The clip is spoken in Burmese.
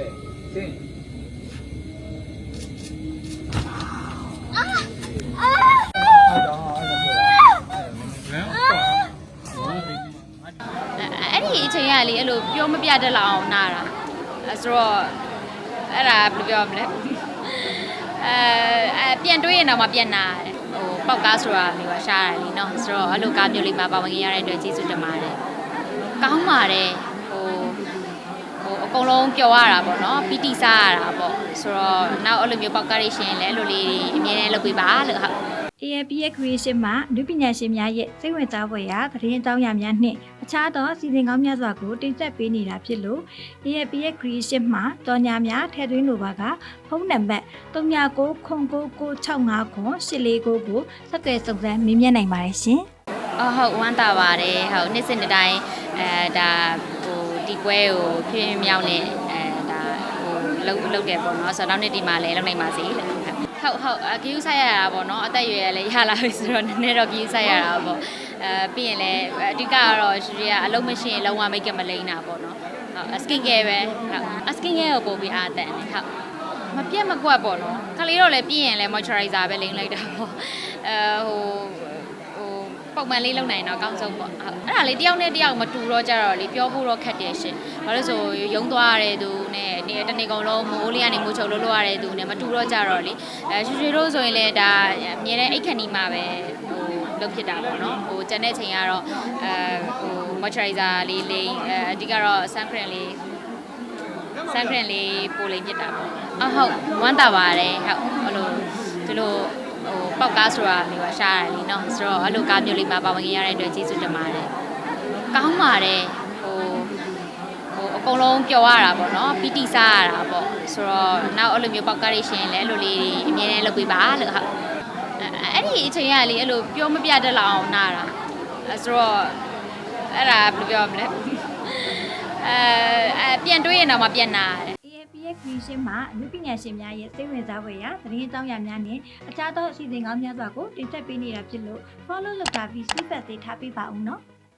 ဆက်ဆင်း အဲ့ဒီအချိန်ကလေအဲ့လိုပြောမပြတတ်လောက်အောင်နာတာအဲဆိုတော့အဲ့ဒါဘယ်လိုပြောမလဲအဲအဲပြန်တွေးရင်တော့မှပြန်နာတယ်ဟိုပောက်ကားဆိုတာမျိုးကရှားတယ်လीเนาะဆိုတော့အဲ့လိုကားမျိုးလေးမှာပါဝင်ခဲ့ရတဲ့အတွက်ကျေးဇူးတင်ပါတယ်ကောင်းပါတယ်ဟိုဟို အကုန်လုံးပျော်ရတာပေါ့နော်ပီတိစားရတာပေါ့ဆိုတော့နောက်အဲ့လိုမျိုးပောက်ကားလေးရှင်လဲအဲ့လိုလေးအမြဲတမ်းလုပ်ပေးပါလို့ဟုတ် AAP ရဲ့ creation မှာလူပညာရှင်များရဲ့စိတ်ဝင်စားဖွယ်ရာသတင်းအကြောင်းအရာများနှင့်အခြားသောစီစဉ်ကောင်းများစွာကိုတင်ဆက်ပေးနေတာဖြစ်လို့ AAP ရဲ့ creation မှာတော်ညာများထည့်သွင်းလိုပါကဖုန်းနံပါတ်399965ခွန်849ကိုဆက်သွယ်စုံစမ်းမေးမြန်းနိုင်ပါတယ်ရှင်။အဟုတ်ဝမ်းသာပါတယ်ဟုတ်နေ့စဉ်တစ်တိုင်းအဲဒါဟို ဒီပွဲကိုဖြည်းဖြည်းမြောင်းနေအဲဒါဟိုလုတ်လုတ်တယ်ပေါ့နော်ဆိုတော့နောက်နေ့ဒီမှာလည်းလုံနိုင်ပါစေလို့ဟုတ်ဟုတ်ဟုတ်အကယူဆိုင်ရတာပေါ့နော်အသက်အရွယ်လည်းရလာပြီဆိုတော့နည်းနည်းတော့ကယူဆိုင်ရတာပေါ့အဲပြီးရင်လည်းအဓိကကတော့ရှူရီကအလုံးမရှိရင်လုံးဝမိတ်ကမလိမ့်တာပေါ့နော်ဟုတ်စကင်ကယ်ပဲဟုတ်စကင်ကယ်ကိုပို့ပြီးအားတန်တယ်ဟုတ်မပြတ်မကွက်ပေါ့နော်ခလေးတော့လည်းပြီးရင်လည်း moisturizer ပဲလိမ့်လိုက်တာပေါ့အဲဟိုဟို ပုံမှန်လေးလုပ်နိုင်တော့အကောင်းဆုံးပေါ့ဟုတ်အဲ့ဒါလေးတယောက်နဲ့တယောက်မတူတော့ကြတော့လေပြောဖို့တော့ခက်တယ်ရှင်ဘာလို့လဲဆိုရုံသွားရတဲ့သူနဲ့နေတနေ့ကုန်လုံးမိုးလေးကနေမိုးချုပ်လို့လို့ရတဲ့သူနဲ့မတူတော့ကြတော့လေအဲရွှေရွှေတို့ဆိုရင်လည်းဒါအမြဲတမ်းအိတ်ခဏီမှာပဲဟိုလုပ်ဖြစ်တာပေါ့နော်ဟိုကျန်တဲ့ချိန်ကတော့အဲဟို moisturizer လေးလိမ့်အဲအဓိကတော့ sun cream လေး sun cream လေးပိုလိမ့်ဖြစ်တာပေါ့အဟုတ်ဝမ်းသာပါတယ်ဟုတ်ဟိုလိုဒီလိုဟို ပောက်ကားဆိုတာမျိုးကရှားတယ်လीเนาะဆိုတော့အဲ့လိုကားမျိုးလေးမှာပါဝင်ခဲ့ရတဲ့အတွက်ကျေးဇူးတင်ပါတယ်ကောင်းပါတယ်ဟိုဟိုအကုန်လုံးပျော်ရတာပေါ့နော်ပီတိစားရတာပေါ့ဆိုတော့နောက်အဲ့လိုမျိုးပောက်ကားလေးရှင်လဲအဲ့လိုလေးအမြဲတမ်းလုပ်ပေးပါလို့ဟုတ်အဲ့ဒီအချိန်ကလေအဲ့လိုပြောမပြတတ်လောက်အောင်နာတာအဲဆိုတော့အဲ့ဒါဘယ်လိုပြောမလဲအဲအဲပြန်တွေးရင်တော့မှပြန်နာတယ် AAP ရဲ့ creation မှာလူပညာရှင်များရဲ့စိတ်ဝင်စားဖွယ်ရာသတင်းအကြောင်းအရာများနဲ့အခြားသောအစီအစဉ်ကောင်းများစွာကိုတင်ဆက်ပေးနေတာဖြစ်လို့ follow လုပ်တာပြီး feedback တွေထားပေးပါဦးနော်